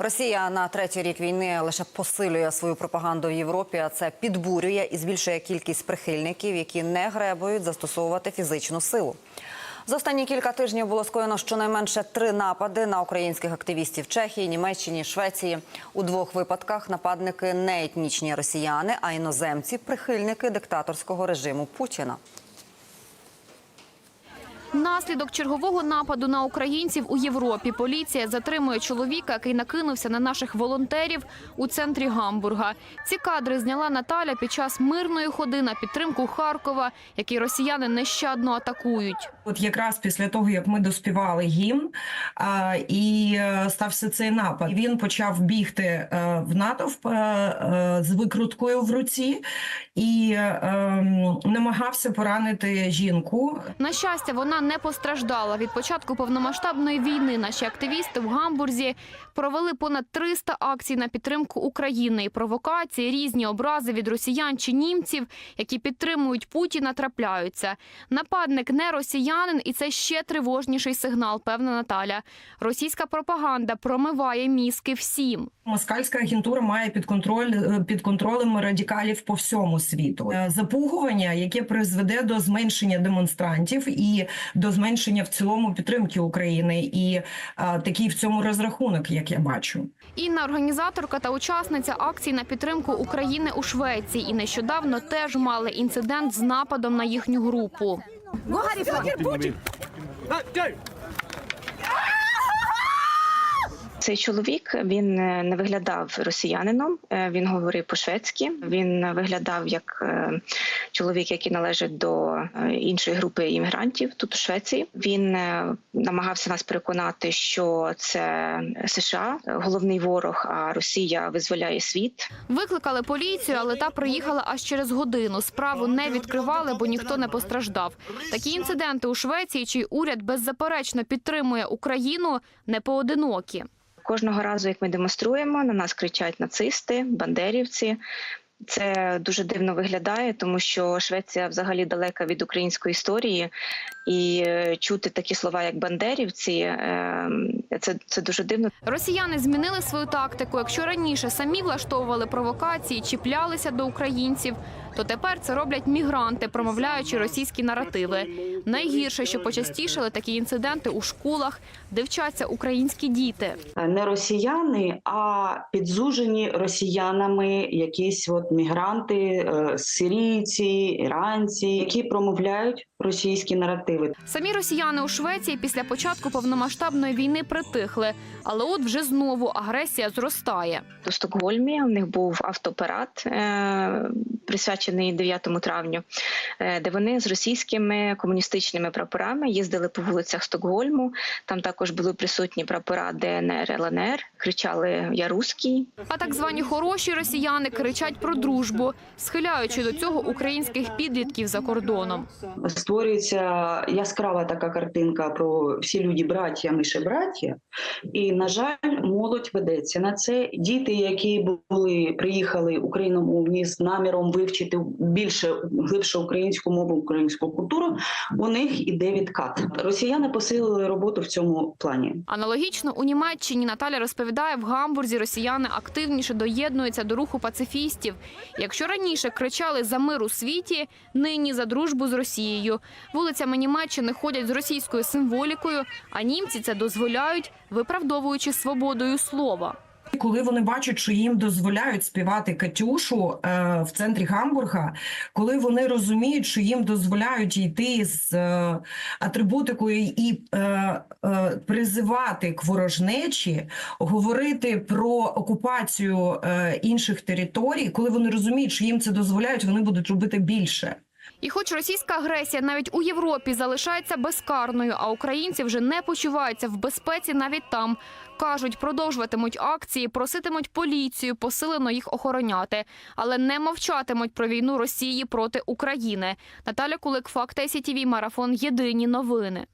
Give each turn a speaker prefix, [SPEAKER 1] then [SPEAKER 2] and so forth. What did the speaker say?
[SPEAKER 1] Росія на третій рік війни лише посилює свою пропаганду в Європі. А це підбурює і збільшує кількість прихильників, які не гребують застосовувати фізичну силу. За останні кілька тижнів було скоєно щонайменше три напади на українських активістів Чехії, Німеччині, Швеції. У двох випадках нападники не етнічні росіяни, а іноземці, прихильники диктаторського режиму Путіна.
[SPEAKER 2] Наслідок чергового нападу на українців у Європі поліція затримує чоловіка, який накинувся на наших волонтерів у центрі Гамбурга. Ці кадри зняла Наталя під час мирної ходи на підтримку Харкова, який росіяни нещадно атакують.
[SPEAKER 3] От якраз після того, як ми доспівали гімн, і е, стався цей напад, він почав бігти е, в натовп е, з викруткою в руці і ем, намагався поранити жінку.
[SPEAKER 2] На щастя, вона не постраждала. Від початку повномасштабної війни наші активісти в Гамбурзі провели понад 300 акцій на підтримку України. І провокації, різні образи від росіян чи німців, які підтримують Путіна, трапляються. Нападник не росіянин, і це ще тривожніший сигнал, певна Наталя. Російська пропаганда промиває мізки всім.
[SPEAKER 3] Москальська агентура має під контроль е, під контролем радикалів по всьому світу. Е, Запугування, яке призведе до зменшення демонстрантів і до зменшення в цілому підтримки України, і а, такий в цьому розрахунок, як я бачу.
[SPEAKER 2] Інна організаторка та учасниця акції на підтримку України у Швеції. І нещодавно теж мали інцидент з нападом на їхню групу.
[SPEAKER 4] Цей чоловік він е, не виглядав росіянином. е, Він говорив по-шведськи. Він виглядав як е, чоловік, який належить до іншої групи іммігрантів тут у Швеції. Він намагався нас переконати, що це США головний ворог, а Росія визволяє світ.
[SPEAKER 2] Викликали поліцію, але та приїхала аж через годину. Справу не відкривали, бо ніхто не постраждав. Такі інциденти у Швеції, чий уряд беззаперечно підтримує Україну, не поодинокі.
[SPEAKER 4] Кожного разу, як ми демонструємо, на нас кричать нацисти, бандерівці. Це дуже дивно виглядає, тому що Швеція взагалі далека від української історії, і е, чути такі слова, як бандерівці, е, це, це дуже дивно.
[SPEAKER 2] Росіяни змінили свою тактику. Якщо раніше самі влаштовували провокації, чіплялися до українців, то тепер це роблять мігранти, промовляючи російські наративи. Найгірше, що почастішали такі інциденти у школах, де вчаться українські діти.
[SPEAKER 5] не росіяни, а підзужені росіянами якісь от мігранти, е, сирійці, іранці, які промовляють російські наративи.
[SPEAKER 2] Самі росіяни у Швеції після початку повномасштабної війни притихли, але от вже знову агресія зростає.
[SPEAKER 4] У Стокгольмі у них був автопарад, е, присвячений 9 травню, е, де вони з російськими комуністичними прапорами їздили по вулицях Стокгольму. Там також були присутні прапора ДНР, ЛНР, кричали Я руський.
[SPEAKER 2] А так звані хороші росіяни кричать про дружбу, схиляючи до цього українських підлітків за кордоном.
[SPEAKER 5] Створюється яскрава така картинка про всі люди браття, ми ще браття. І, на жаль, молодь ведеться на це. Діти, які були приїхали україномовні з наміром вивчити більше глибше українську мову, українську культуру, у них іде відкат. Росіяни посилили роботу в цьому плані.
[SPEAKER 2] Аналогічно у Німеччині Наталя розповідає, в Гамбурзі росіяни активніше доєднуються до руху пацифістів. Якщо раніше кричали за мир у світі, нині за дружбу з Росією. Вулицями Німеччини ходять з російською символікою, а німці це дозволяють, виправдовуючи свободою слова.
[SPEAKER 3] Коли вони бачать, що їм дозволяють співати Катюшу е, в центрі Гамбурга, коли вони розуміють, що їм дозволяють йти з е, атрибутикою і е, е, призивати к ворожнечі, говорити про окупацію е, інших територій, коли вони розуміють, що їм це дозволяють, вони будуть робити більше.
[SPEAKER 2] І хоч російська агресія навіть у Європі залишається безкарною, а українці вже не почуваються в безпеці навіть там. Кажуть, продовжуватимуть акції, проситимуть поліцію посилено їх охороняти, але не мовчатимуть про війну Росії проти України. Наталя Кулик, Факт сітіві Марафон. Єдині новини.